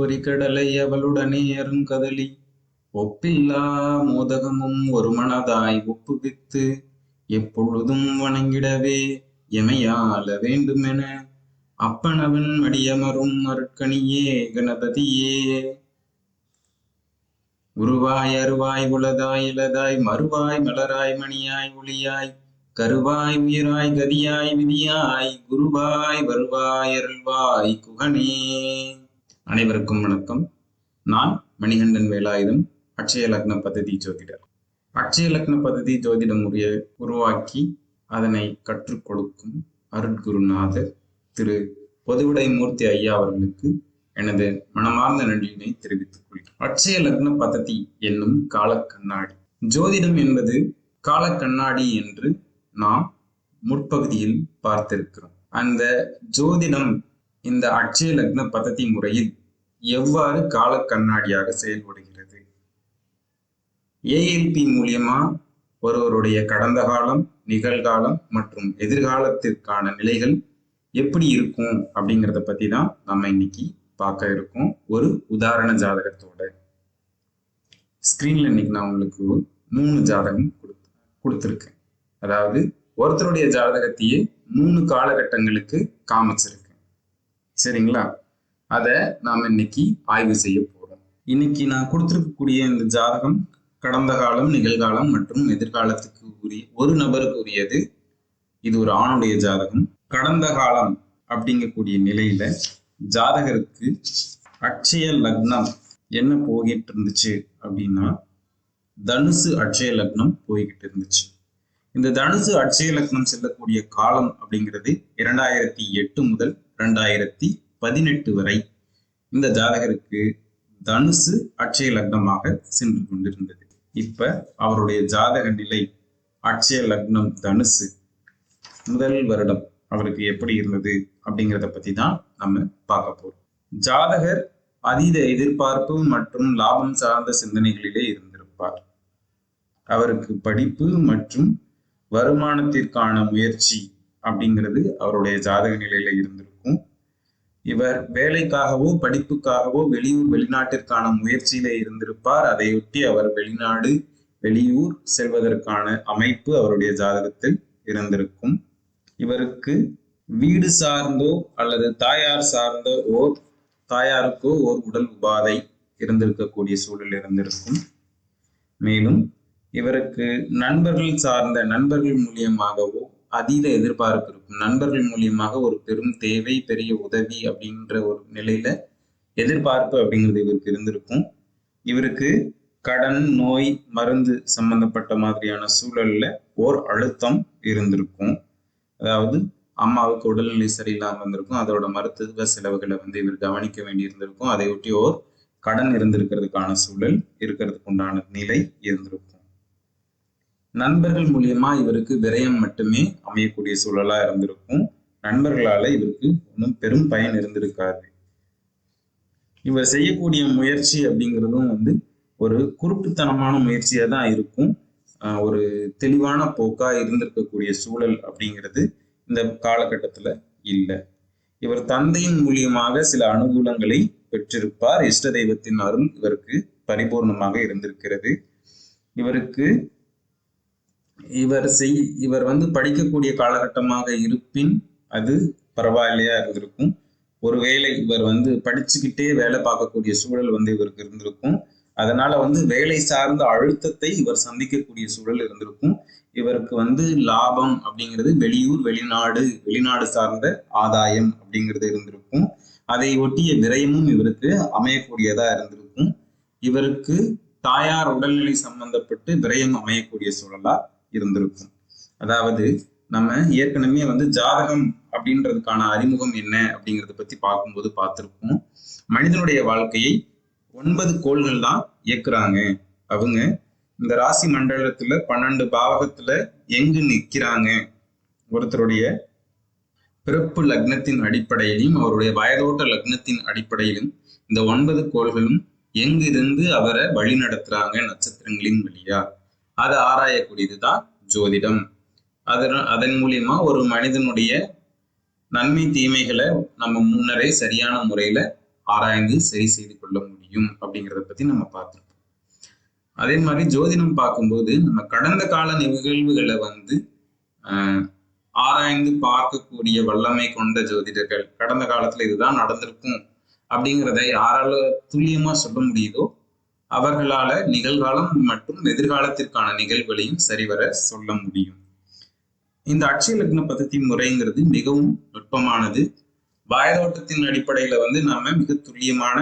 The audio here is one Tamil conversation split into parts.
பொறிக்கடலை அவளுடனே அருங்கதலி. ஒப்பில்லா மோதகமும் ஒரு மனதாய் ஒப்புவித்து எப்பொழுதும் வணங்கிடவே எமையாள வேண்டுமென அப்பனவன் மடியமரும் அருட்கணியே கணபதியே. உருவாய் அருவாய் உளதாய் இலதாய் மறுவாய் மலராய் மணியாய் ஒளியாய் கருவாய் உயிராய் கதியாய் விதியாய் குருவாய் வருவாய் அருள்வாய் குகனே. அனைவருக்கும் வணக்கம். நான் மணிகண்டன் வேலாயுதம் அக்ஷய லக்ன பദ്ധதி ஜோதிடர். அட்சய லக்ன பദ്ധதி ஜோதிட முறையை உருவாக்கி அதனை கற்றுக் கொடுக்கும் அருட்குருநாதர் திரு பொதுவிடை மூர்த்தி ஐயா அவர்களுக்கு எனது மனமார்ந்த நன்றியினை தெரிவித்துக் கொள்கிறேன். அக்ஷய லக்ன பததி என்னும் கால கண்ணாடி ஜோதிடம் என்பது கால கண்ணாடி என்று நாம் முற்பகுதியில் பார்த்திருக்கிறோம். அந்த ஜோதிடம் இந்த அட்சய லக்ன பததி முறையில் எவ்வாறு கால கண்ணாடியாக செயல்படுகிறது? ஏஎல்பி மூலியமா ஒருவருடைய கடந்த காலம் நிகழ்காலம் மற்றும் எதிர்காலத்திற்கான நிலைகள் எப்படி இருக்கும் அப்படிங்கிறத பத்தி தான் நம்ம இன்னைக்கு பார்க்க இருக்கோம். ஒரு உதாரண ஜாதகத்தோட. ஸ்கிரீன்ல இன்னைக்கு நான் உங்களுக்கு மூணு ஜாதகம் கொடுத்து கொடுத்துருக்கேன். அதாவது ஒருத்தருடைய ஜாதகத்தையே மூணு காலகட்டங்களுக்கு காமிச்சிருக்கேன். சரிங்களா? அதை நாம் இன்னைக்கு ஆய்வு செய்ய போறோம். இன்னைக்கு நான் கொடுத்துருக்கக்கூடிய இந்த ஜாதகம் கடந்த காலம் நிகழ்காலம் மற்றும் எதிர்காலத்துக்கு உரிய ஒரு நபருக்கு உரியது. இது ஒரு ஆணுடைய ஜாதகம். கடந்த காலம் அப்படிங்கக்கூடிய நிலையில ஜாதகருக்கு அட்சய லக்னம் என்ன போய்கிட்டு இருந்துச்சு அப்படின்னா தனுசு அட்சய லக்னம் போய்கிட்டு இருந்துச்சு. இந்த தனுசு அட்சய லக்னம் செல்லக்கூடிய காலம் அப்படிங்கிறது இரண்டாயிரத்தி எட்டு முதல் ரெண்டாயிரத்தி பதினெட்டு வரை இந்த ஜாதகருக்கு தனுசு அட்சய லக்னமாக சென்று கொண்டிருந்தது. இப்ப அவருடைய ஜாதக நிலை அட்சய லக்னம் தனுசு. முதல் வருடம் அவருக்கு எப்படி இருந்தது அப்படிங்கிறத பத்தி தான் நம்ம பார்க்க போறோம். ஜாதகர் அதீத எதிர்பார்ப்பு மற்றும் லாபம் சார்ந்த சிந்தனைகளிலே இருந்திருப்பார். அவருக்கு படிப்பு மற்றும் வருமானத்திற்கான முயற்சி அப்படிங்கிறது அவருடைய ஜாதக நிலையில இருந்திருக்கும். இவர் வேலைக்காகவோ படிப்புக்காகவோ வெளியூர் வெளிநாட்டிற்கான முயற்சியில இருந்திருப்பார். அதையொட்டி அவர் வெளிநாடு வெளியூர் செல்வதற்கான அமைப்பு அவருடைய ஜாதகத்தில் இருந்திருக்கும். இவருக்கு வீடு சார்ந்தோ அல்லது தாயார் சார்ந்த ஓர் தாயாருக்கோ ஓர் உடல் உபாதை இருந்திருக்கக்கூடிய சூழல் இருந்திருக்கும். மேலும் இவருக்கு நண்பர்கள் சார்ந்த நண்பர்கள் மூலியமாகவோ அதீத எதிர்பார்ப்பு இருக்கும். நண்பர்கள் மூலியமாக ஒரு பெரும் தேவை பெரிய உதவி அப்படின்ற ஒரு நிலையில எதிர்பார்ப்பு அப்படிங்கிறது இவருக்கு இருந்திருக்கும். இவருக்கு கடன் நோய் மருந்து சம்பந்தப்பட்ட மாதிரியான சூழல்ல ஓர் அழுத்தம் இருந்திருக்கும். அதாவது அம்மாவுக்கு உடல்நிலை சரியில்லாமல் இருந்திருக்கும். அதோட மருத்துவ செலவுகளை வந்து இவர் கவனிக்க வேண்டி இருந்திருக்கும் அதை ஒட்டி ஓர் கடன் இருந்திருக்கிறதுக்கான சூழல் இருக்கிறதுக்கு உண்டான நிலை இருந்திருக்கும். நண்பர்கள் மூலியமா இவருக்கு விரயம் மட்டுமே அமையக்கூடிய சூழலா இருந்திருக்கும். நண்பர்களால இவருக்கு ஒன்றும் பெரும் பயன் இருந்திருக்காது. இவர் செய்யக்கூடிய முயற்சி அப்படிங்கிறதும் வந்து ஒரு குருட்டுத்தனமான முயற்சியா தான் இருக்கும். ஒரு தெளிவான போக்கா இருந்திருக்கக்கூடிய சூழல் அப்படிங்கிறது இந்த காலகட்டத்துல இல்லை. இவர் தந்தையின் மூலியமாக சில அனுகூலங்களை பெற்றிருப்பார். இஷ்ட தெய்வத்தின் அருள் இவருக்கு பரிபூர்ணமாக இருந்திருக்கிறது. இவருக்கு இவர் செய் இவர் வந்து படிக்கக்கூடிய காலகட்டமாக இருப்பின் அது பரவாயில்லையா இருந்திருக்கும். ஒருவேளை இவர் வந்து படிச்சுக்கிட்டே வேலை பார்க்கக்கூடிய சூழல் வந்து இவருக்கு இருந்திருக்கும். அதனால வந்து வேலை சார்ந்த அழுத்தத்தை இவர் சந்திக்கக்கூடிய சூழல் இருந்திருக்கும். இவருக்கு வந்து லாபம் அப்படிங்கிறது வெளியூர் வெளிநாடு வெளிநாடு சார்ந்த ஆதாயம் அப்படிங்கிறது இருந்திருக்கும். அதை ஒட்டிய விரயமும் இவருக்கு அமையக்கூடியதா இருந்திருக்கும். இவருக்கு தாயார் உடல்நிலை சம்பந்தப்பட்டு விரயம் அமையக்கூடிய சூழலா இருந்திருக்கும். அதாவது நம்ம ஏற்கனவே வந்து ஜாதகம் அப்படின்றதுக்கான அறிமுகம் என்ன அப்படிங்கிறத பத்தி பார்க்கும்போது பார்த்துருக்கோம் மனிதனுடைய வாழ்க்கையை ஒன்பது கோள்கள் தான் இயக்குறாங்க. அவங்க இந்த ராசி மண்டலத்துல பன்னெண்டு பாவகத்துல எங்கு நிற்கிறாங்க? ஒருத்தருடைய பிறப்பு லக்னத்தின் அடிப்படையிலும் அவருடைய வயதோட்ட லக்னத்தின் அடிப்படையிலும் இந்த ஒன்பது கோள்களும் எங்கிருந்து அவரை வழி நடத்துறாங்க நட்சத்திரங்களின் வழியா? அதை ஆராயக்கூடியதுதான் ஜோதிடம். அதன் அதன் மூலியமா ஒரு மனிதனுடைய நன்மை தீமைகளை நம்ம முன்னரே சரியான முறையில ஆராய்ந்து சரி செய்து கொள்ள முடியும் அப்படிங்கிறத பத்தி நம்ம பார்த்திருக்கோம் அதே மாதிரி ஜோதிடம் பார்க்கும்போது நம்ம கடந்த கால நிகழ்வுகளை வந்து ஆஹ், ஆராய்ந்து பார்க்கக்கூடிய வல்லமை கொண்ட ஜோதிடர்கள் கடந்த காலத்துல இதுதான் நடந்திருக்கும் அப்படிங்கிறத யாரால துல்லியமா சொல்ல முடியுதோ அவர்களால நிகழ்காலம் மற்றும் எதிர்காலத்திற்கான நிகழ்வுகளையும் சரிவர சொல்ல முடியும். இந்த அட்சய லக்ன பதத்தி முறைங்கிறது மிகவும் நுட்பமானது. வாயதோட்டத்தின் அடிப்படையில வந்து நாம மிக துல்லியமான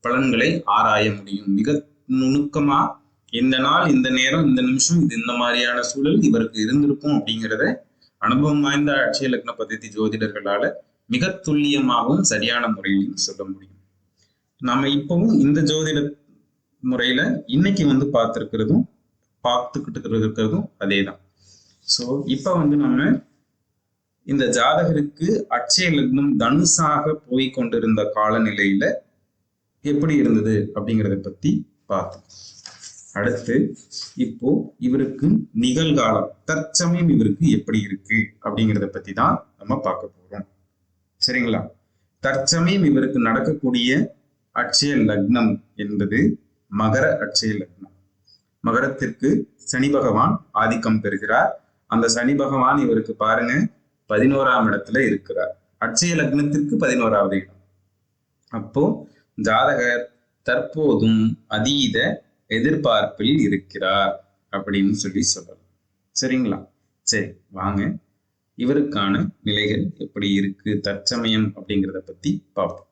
பலன்களை ஆராய முடியும். மிக நுணுக்கமா இந்த நாள் இந்த நேரம் இந்த நிமிஷம் இது இந்த மாதிரியான சூழல் இவருக்கு இருந்திருக்கும் அப்படிங்கிறத அனுபவம் வாய்ந்த அட்சய லக்ன பதத்தி ஜோதிடர்களால மிக துல்லியமாகவும் சரியான முறையிலும் சொல்ல முடியும். நம்ம இப்பவும் இந்த ஜோதிட முறையில இன்னைக்கு வந்து பார்த்திருக்கிறதும் பார்த்துக்கிட்டு இருக்கிறதும் அதே தான் ஸோ இப்போ வந்து நம்ம இந்த ஜாதகருக்கு அட்சய லக்னம் தனுசாக போய் கொண்டிருந்த காலநிலையில எப்படி இருந்தது அப்படிங்கிறத பத்தி பார்த்தோம் அடுத்து இப்போ இவருக்கு நிகழ்காலம் தற்சமயம் இவருக்கு எப்படி இருக்கு அப்படிங்கிறத பத்தி தான் நம்ம பார்க்க போறோம். சரிங்களா? தற்சமயம் இவருக்கு நடக்கக்கூடிய அட்சய லக்னம் என்பது மகர அட்சய லக்னம். மகரத்திற்கு சனி பகவான் ஆதிக்கம் பெறுகிறார். அந்த சனி பகவான் இவருக்கு பாருங்க பதினோராம் இடத்துல இருக்கிறார். அட்சய லக்னத்திற்கு பதினோராவது இடம். அப்போ ஜாதகர் தற்போதும் அதீத எதிர்பார்ப்பில் இருக்கிறார் அப்படின்னு சொல்லி சொல்லலாம். சரிங்களா? சரி வாங்க. இவருக்கான நிலைகள் எப்படி இருக்கு? தற்சமயம் அப்படிங்கிறத பத்தி பார்ப்போம்.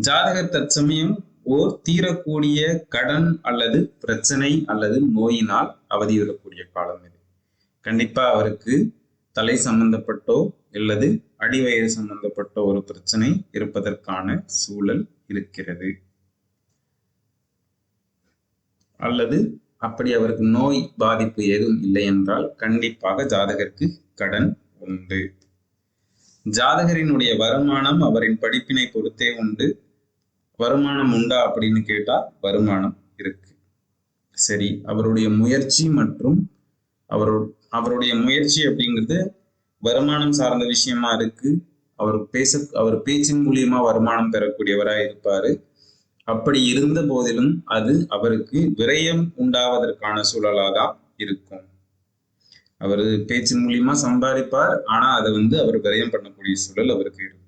ஜாதகர் தற்சமயம் ஓர் தீரக்கூடிய கடன் அல்லது பிரச்சனை அல்லது நோயினால் அவதியுறக்கூடிய காலம் இது. கண்டிப்பா அவருக்கு தலை சம்பந்தப்பட்டோ அல்லது அடிவயிறு சம்பந்தப்பட்ட ஒரு பிரச்சனை இருப்பதற்கான சூழல் இருக்கிறது. அல்லது அப்படி அவருக்கு நோய் பாதிப்பு எதுவும் இல்லை என்றால் கண்டிப்பாக ஜாதகருக்கு கடன் உண்டு. ஜாதகரினுடைய வருமானம் அவரின் படிப்பினை பொறுத்தே உண்டு. வருமானம் உண்டா அப்படின்னு கேட்டா வருமானம் இருக்கு. சரி அவருடைய முயற்சி மற்றும் அவரு அவருடைய முயற்சி அப்படிங்கிறது வருமானம் சார்ந்த விஷயமா இருக்கு. அவர் பேச அவர் பேச்சின் மூலியமா வருமானம் பெறக்கூடியவராக இருப்பாரு. அப்படி இருந்த போதிலும் அது அவருக்கு விரயம் உண்டாவதற்கான சூழலாக தான் இருக்கும். அவர் பேச்சின் மூலியமா சம்பாதிப்பார் ஆனா அதை வந்து அவர் விரயம் பண்ணக்கூடிய சூழல் அவருக்கு இருக்கும்.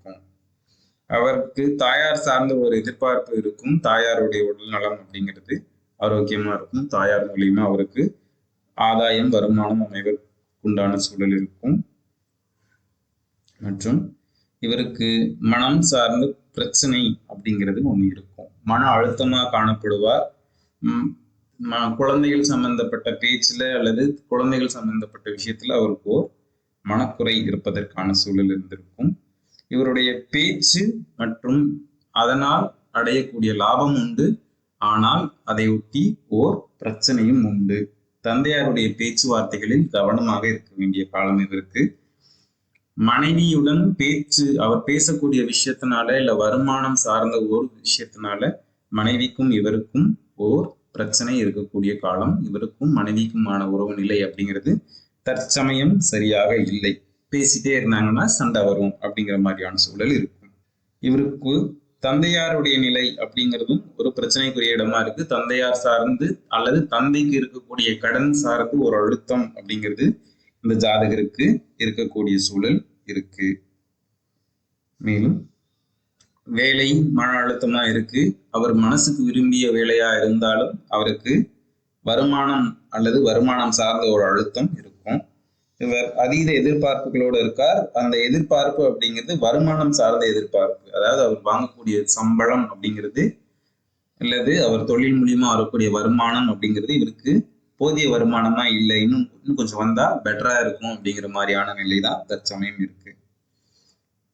அவருக்கு தாயார் சார்ந்த ஒரு எதிர்பார்ப்பு இருக்கும். தாயாருடைய உடல் நலம் அப்படிங்கிறது ஆரோக்கியமா இருக்கும். தாயார் மூலியமா அவருக்கு ஆதாயம் வருமானம் அமைவதற்கு உண்டான சூழல் இருக்கும். மற்றும் இவருக்கு மனம் சார்ந்த பிரச்சனை அப்படிங்கிறது ஒன்று இருக்கும். மன அழுத்தமா காணப்படுவார். ம- குழந்தைகள் சம்பந்தப்பட்ட பேச்சுல அல்லது குழந்தைகள் சம்பந்தப்பட்ட விஷயத்துல அவருக்கு ஓர் மனக்குறை இருப்பதற்கான சூழல் இருந்திருக்கும். இவருடைய பேச்சு மற்றும் அதனால் அடையக்கூடிய லாபம் உண்டு. ஆனால் அதை ஒட்டி ஓர் பிரச்சனையும் உண்டு. தந்தையாருடைய பேச்சுவார்த்தைகளில் கவனமாக இருக்க வேண்டிய காலம் இவருக்கு. மனைவியுடன் பேச்சு அவர் பேசக்கூடிய விஷயத்தினால இல்ல வருமானம் சார்ந்த ஒரு விஷயத்தினால மனைவிக்கும் இவருக்கும் ஓர் பிரச்சனை இருக்கக்கூடிய காலம். இவருக்கும் மனைவிக்குமான உறவு நிலை அப்படிங்கிறது தற்சமயம் சரியாக இல்லை. பேசிட்டே இருந்தாங்கன்னா சண்டை வரும் அப்படிங்கிற மாதிரியான சூழல் இருக்கும். இவருக்கு தந்தையாருடைய நிலை அப்படிங்கிறதும் ஒரு பிரச்சனைக்குரிய இடமா இருக்கு. தந்தையார் சார்ந்து அல்லது தந்தைக்கு இருக்கக்கூடிய கடன் சார்ந்து ஒரு அழுத்தம் அப்படிங்கிறது இந்த ஜாதகருக்கு இருக்கக்கூடிய சூழல் இருக்கு. மேலும் வேலை மன அழுத்தமா இருக்கு. அவர் மனசுக்கு விரும்பிய வேலையா இருந்தாலும் அவருக்கு வருமானம் அல்லது வருமானம் சார்ந்த ஒரு அழுத்தம் இருக்கும். இவர் அதீத எதிர்பார்ப்புகளோடு இருக்கார். அந்த எதிர்பார்ப்பு அப்படிங்கிறது வருமானம் சார்ந்த எதிர்பார்ப்பு. அதாவது அவர் வாங்கக்கூடிய சம்பளம் அப்படிங்கிறது அல்லது அவர் தொழில் மூலியமா வரக்கூடிய வருமானம் அப்படிங்கிறது இவருக்கு போதிய வருமானமா இல்லை. இன்னும் இன்னும் கொஞ்சம் வந்தா பெட்டரா இருக்கும் அப்படிங்கிற மாதிரியான நிலை தான் தற்சமயம் இருக்கு.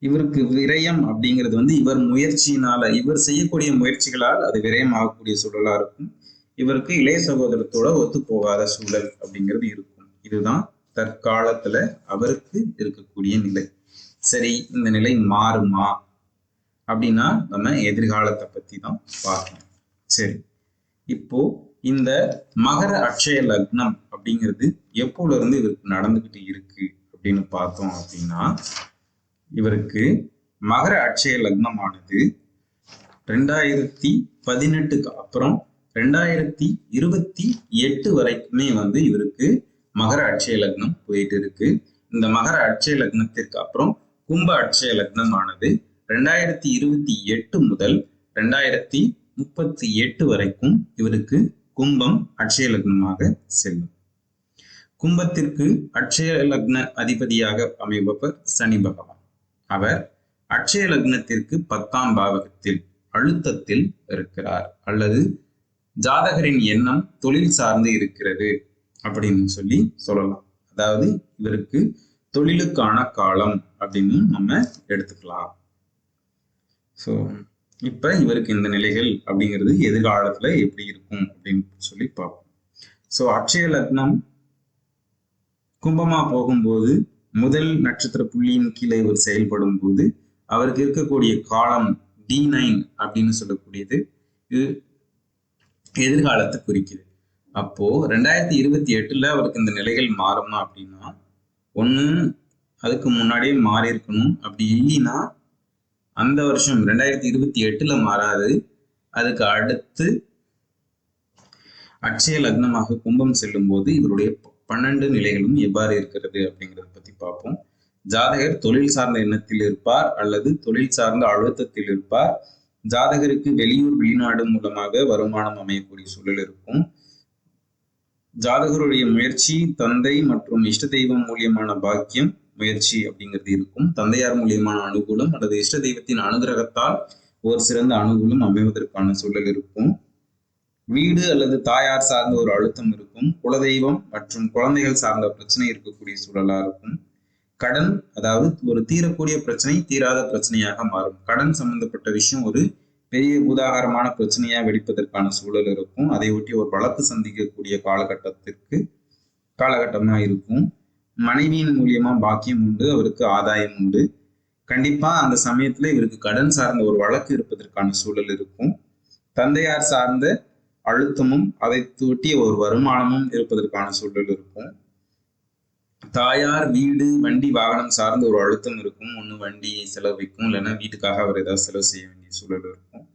இவருக்கு விரயம் அப்படிங்கிறது வந்து இவர் முயற்சியினால இவர் செய்யக்கூடிய முயற்சிகளால் அது விரயம் ஆகக்கூடிய சூழலா இருக்கும். இவருக்கு இளைய சகோதரத்தோட ஒத்து போகாத சூழல் அப்படிங்கிறது இருக்கும். இதுதான் தற்காலத்துல அவருக்கு இருக்கக்கூடிய நிலை. சரி இந்த நிலை மாறுமா? அப்படின்னா நம்ம எதிர்காலத்தை பத்தி தான் பார்க்கணும். சரி இப்போ இந்த மகர அட்சய லக்னம் அப்படிங்கிறது எப்போல இருந்து இவருக்கு நடந்துகிட்டு இருக்கு அப்படின்னு பார்த்தோம் அப்படின்னா இவருக்கு மகர அட்சய லக்னமானது ரெண்டாயிரத்தி பதினெட்டுக்கு அப்புறம் ரெண்டாயிரத்தி இருபத்தி எட்டு வரைக்குமே வந்து இவருக்கு மகர அட்சய லக்னம் போயிட்டு இருக்கு இந்த மகர அட்சய லக்னத்திற்கு அப்புறம் கும்ப அட்சய லக்னமானது ரெண்டாயிரத்தி இருபத்தி எட்டு முதல் ரெண்டாயிரத்தி முப்பத்தி எட்டு வரைக்கும் இவருக்கு கும்பம் அட்சய லக்னமாக செல்லும். கும்பத்திற்கு அட்சய லக்ன அதிபதியாக அமைபவர் சனி பகவான். அவர் அட்சய லக்னத்திற்கு பத்தாம் பாவகத்தில் அழுத்தத்தில் இருக்கிறார். அல்லது ஜாதகரின் எண்ணம் தொழில் சார்ந்து இருக்கிறது. அப்படின்னு சொல்லி சொல்லலாம். அதாவது இவருக்கு தொழிலுக்கான காலம் அப்படின்னு நம்ம எடுத்துக்கலாம். ஸோ இப்ப இவருக்கு இந்த நிலைகள் அப்படிங்கிறது எதிர்காலத்துல எப்படி இருக்கும் அப்படின்னு சொல்லி பார்ப்போம். ஸோ அட்சய லக்னம் கும்பமா போகும்போது முதல் நட்சத்திர புள்ளியின் கீழே இவர் செயல்படும் போது அவருக்கு இருக்கக்கூடிய காலம் டி நைன் அப்படின்னு சொல்லக்கூடியது இது எதிர்காலத்தை குறிக்குது. அப்போ ரெண்டாயிரத்தி இருபத்தி எட்டுல அவருக்கு இந்த நிலைகள் மாறுமா அப்படின்னா ஒன்று அதுக்கு முன்னாடியே மாறி இருக்கணும் அப்படி இல்லைன்னா அந்த வருஷம் ரெண்டாயிரத்தி இருபத்தி எட்டுல மாறாது. அதுக்கு அடுத்து அட்சய லக்னமாக கும்பம் செல்லும் போது இவருடைய பன்னெண்டு நிலைகளும் எவ்வாறு இருக்கிறது அப்படிங்கிறத பத்தி பார்ப்போம். ஜாதகர் தொழில் சார்ந்த எண்ணத்தில் இருப்பார் அல்லது தொழில் சார்ந்த அழுத்தத்தில் இருப்பார். ஜாதகருக்கு வெளியூர் வெளிநாடு மூலமாக வருமானம் அமையக்கூடிய சூழல் இருக்கும். ஜாதகருடைய முயற்சி தந்தை மற்றும் இஷ்ட தெய்வம் மூலியமான பாக்கியம் முயற்சி அப்படிங்கிறது இருக்கும். தந்தையார் மூலியமான அனுகூலம் அல்லது இஷ்ட தெய்வத்தின் அனுகிரகத்தால் ஒரு சிறந்த அனுகூலம் அமைவதற்கான சூழல் இருக்கும். வீடு அல்லது தாயார் சார்ந்த ஒரு அழுத்தம் இருக்கும். குலதெய்வம் மற்றும் குழந்தைகள் சார்ந்த பிரச்சனை இருக்கக்கூடிய சூழலா இருக்கும். கடன் அதாவது ஒரு தீரக்கூடிய பிரச்சனை தீராத பிரச்சனையாக மாறும். கடன் சம்பந்தப்பட்ட விஷயம் ஒரு பெரிய உதாகரமான பிரச்சனையா வெடிப்பதற்கான சூழல் இருக்கும். அதை ஒட்டி ஒரு வழக்கு சந்திக்கக்கூடிய காலகட்டத்திற்கு காலகட்டமா இருக்கும். மனைவியின் மூலியமா பாக்கியம் உண்டு அவருக்கு ஆதாயம் உண்டு. கண்டிப்பா அந்த சமயத்துல இவருக்கு கடன் சார்ந்த ஒரு வழக்கு இருப்பதற்கான சூழல் இருக்கும். தந்தையார் சார்ந்த அழுத்தமும் அதை தொட்டிய ஒரு வருமானமும் இருப்பதற்கான சூழல் இருக்கும். தாயார் வீடு வண்டி வாகனம் சார்ந்த ஒரு அழுத்தம் இருக்கும். ஒன்று வண்டி செலவிக்கும் இல்லைன்னா வீட்டுக்காக அவர் ஏதாவது செலவு செய்ய வேண்டிய சூழல் இருக்கும்.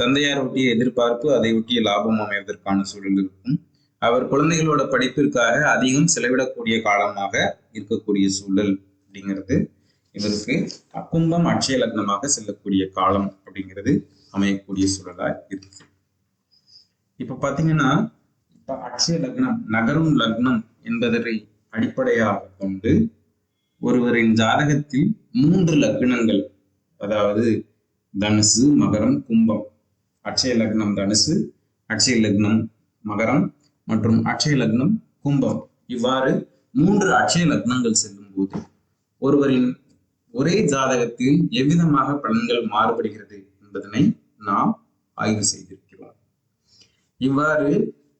தந்தையார் ஒட்டிய எதிர்பார்ப்பு அதை ஒட்டிய லாபம் அமைவதற்கான சூழல் இருக்கும். அவர் குழந்தைகளோட படிப்பிற்காக அதிகம் செலவிடக்கூடிய காலமாக இருக்கக்கூடிய சூழல் அப்படிங்கிறது இவருக்கு அக்கும்பம் அட்சய லக்னமாக செல்லக்கூடிய காலம் அப்படிங்கிறது அமையக்கூடிய சூழலா இருக்கு. இப்ப பாத்தீங்கன்னா இப்ப அட்சய லக்னம் நகரும் லக்னம் என்பதை அடிப்படையாக கொண்டு ஒருவரின் ஜாதகத்தில் மூன்று லக்னங்கள் அதாவது தனுசு மகரம் கும்பம். அட்சய லக்னம் தனுசு அட்சய லக்னம் மகரம் மற்றும் அட்சய லக்னம் கும்பம். இவ்வாறு மூன்று அட்சய லக்னங்கள் செல்லும் போது ஒருவரின் ஒரே ஜாதகத்தில் எவ்விதமாக பலன்கள் மாறுபடுகிறது என்பதனை நாம் ஆய்வு செய்திருக்கிறோம். இவ்வாறு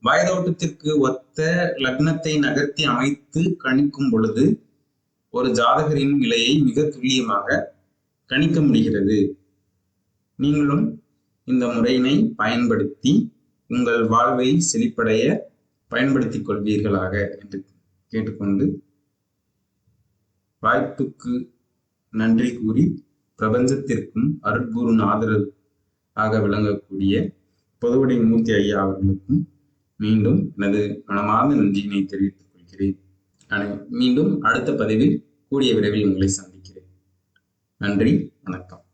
வயதோட்டத்திற்கு ஒத்த லக்னத்தை நகர்த்தி அமைத்து கணிக்கும் பொழுது ஒரு ஜாதகரின் நிலையை மிக துல்லியமாக கணிக்க முடிகிறது. நீங்களும் இந்த முறையினை பயன்படுத்தி உங்கள் வாழ்வை செழிப்படைய பயன்படுத்திக் கொள்வீர்களாக என்று கேட்டுக்கொண்டு வாய்ப்புக்கு நன்றி கூறி பிரபஞ்சத்திற்கும் அருட்குரு ஆதரவு ஆக விளங்கக்கூடிய பொதுவடை மூர்த்தி ஐயா அவர்களுக்கும் மீண்டும் எனது மனமார்ந்த நன்றியினை தெரிவித்துக் கொள்கிறேன். மீண்டும் அடுத்த பதிவில் கூடிய விரைவில் உங்களை சந்திக்கிறேன். நன்றி வணக்கம்.